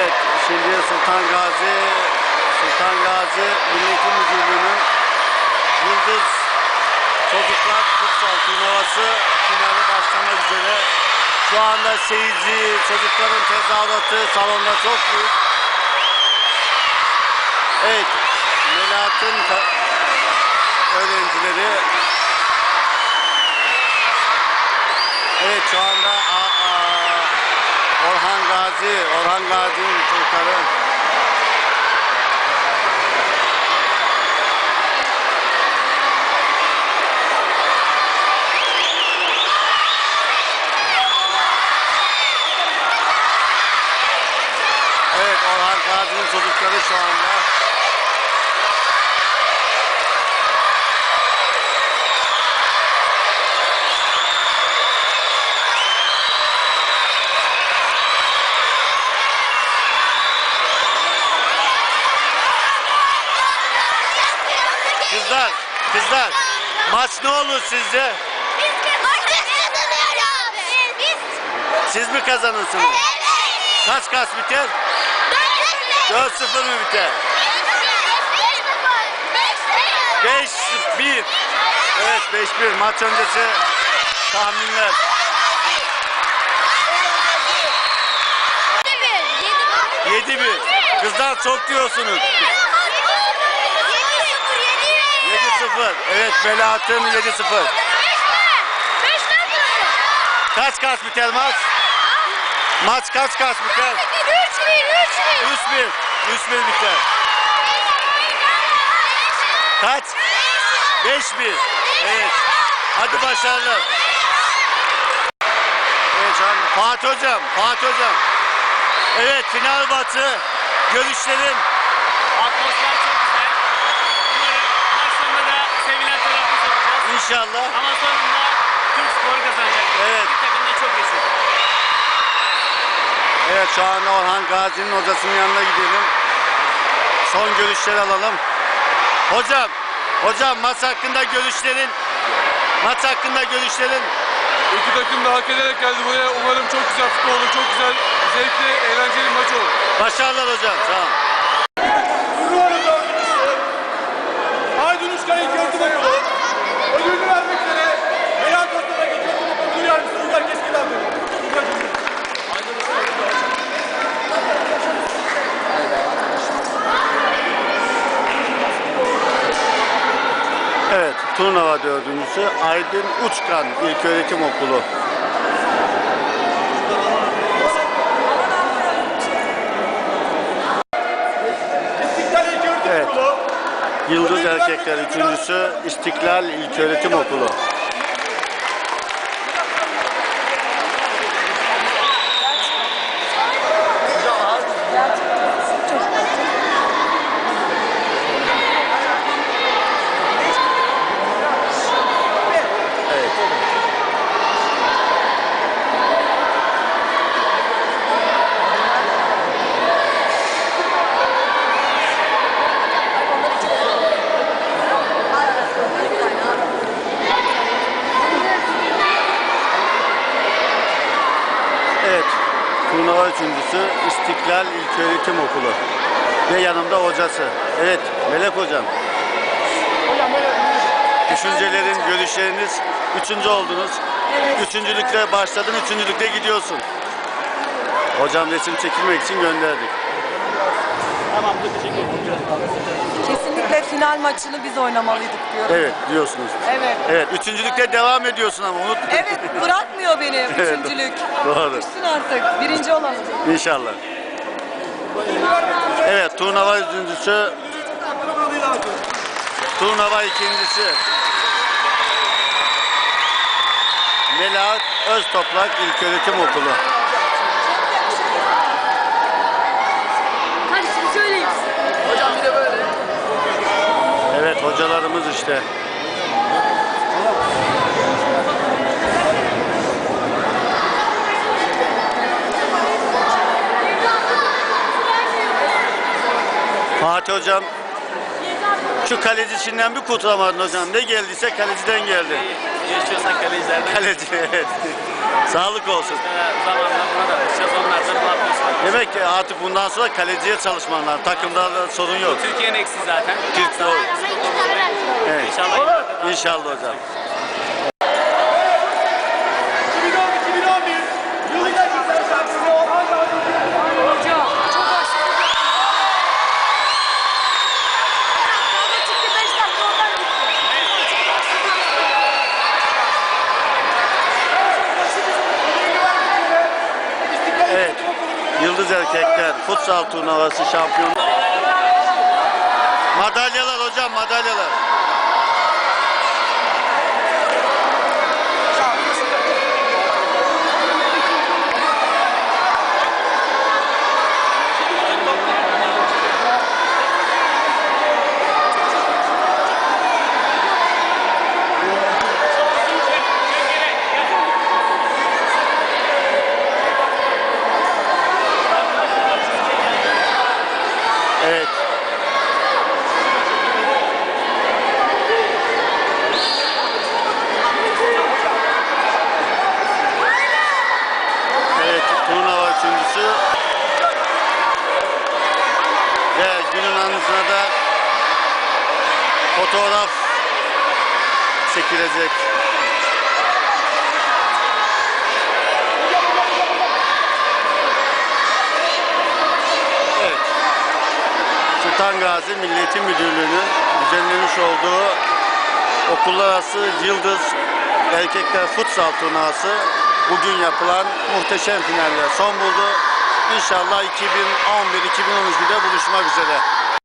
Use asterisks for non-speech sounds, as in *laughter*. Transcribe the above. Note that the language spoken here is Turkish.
Evet, şimdi Sultan Gazi, Sultan Gazi Milliyeti Müdürlüğü'nün Yıldız Çocuklar Futsal Turnuvası finali başlamak üzere. Şu anda seyirci, çocukların tezahüratı salonda çok büyük. Evet, Melahat'ın öğrencileri Evet şu anda a- a- Orhan Gazi, Orhan Gazi'nin çocukları. Evet Orhan Gazi'nin çocukları şu anda. Kızlar, kızlar maç ne olur sizce? Biz kazanıyoruz. Biz. Siz mi kazanırsınız? Evet. Kaç kaç biter? 4-0 mı biter? 5-1. Evet 5-1 maç öncesi tahminler. 7-1. Kızlar çok diyorsunuz. 7-0. Evet Melahat'ın 7-0. Kaç kaç biter maç? Maç kaç kaç biter? 3-1. 3-1 biter. Kaç? 5-1. Evet. Hadi başarılar. Evet an Fatih Hocam, Fatih Hocam. Evet final maçı. Görüşlerin. Atmosfer çok İnşallah. Ama sonunda Türk sporu kazanacak. Evet. İki takım da çok güçlü. Evet şu anda Orhan Gazi'nin hocasının yanına gidelim. Son görüşleri alalım. Hocam, hocam maç hakkında görüşlerin. Maç hakkında görüşlerin. İki takım da hak ederek geldi buraya. Umarım çok güzel futbol olur, çok güzel, zevkli, eğlenceli maç olur. Başarılar hocam. Sağ olun. Turnuva dördüncüsü Aydın Uçkan İlköğretim Okulu. Evet. Yıldız Erkekler üçüncüsü İstiklal İlköğretim Okulu. Evet. Evet, turnuva üçüncüsü İstiklal İlköğretim Okulu. Ve yanımda hocası. Evet, Melek Hocam. Düşüncelerin, görüşleriniz, üçüncü oldunuz. Üçüncülükle başladın, üçüncülükle gidiyorsun. Hocam resim çekilmek için gönderdik. Kesinlikle final maçını biz oynamalıydık diyorum. Evet, diyorsunuz. Evet. Evet, üçüncülükle devam ediyorsun ama unutma. Evet bırakmıyor beni *laughs* üçüncülük. Doğru. Düşsün artık birinci olalım. İnşallah. Evet, turnuva üçüncüsü. Turnuva ikincisi. Melahat Öztoprak İlköğretim Okulu. Hadi şimdi söyleyin. Evet, hocalarımız işte. Fatih Hocam Şu kaleci işinden bir kurtulamadın hocam. Ne geldiyse kaleciden geldi. Yaşıyorsak kalecilerden Kaleci evet. Sağlık olsun. e, zamanla buna da alışacağız. Onlar da bu atmosfer. Demek ki artık bundan sonra kaleciye çalışman lazım. Takımda da sorun yok. Türkiye'nin eksiği zaten. Türk doğru. Evet. İnşallah İnşallah hocam. 19 erkekler futsal turnuvası şampiyonu. Madalyalar hocam madalyalar. Üçüncüsü. Ve günün anısına da fotoğraf çekilecek. Evet. Sultan Gazi Milli Eğitim Müdürlüğü'nün düzenlemiş olduğu okullar arası Yıldız Erkekler Futsal Turnuvası bugün yapılan muhteşem finaller son buldu. İnşallah 2011-2013'de buluşmak üzere.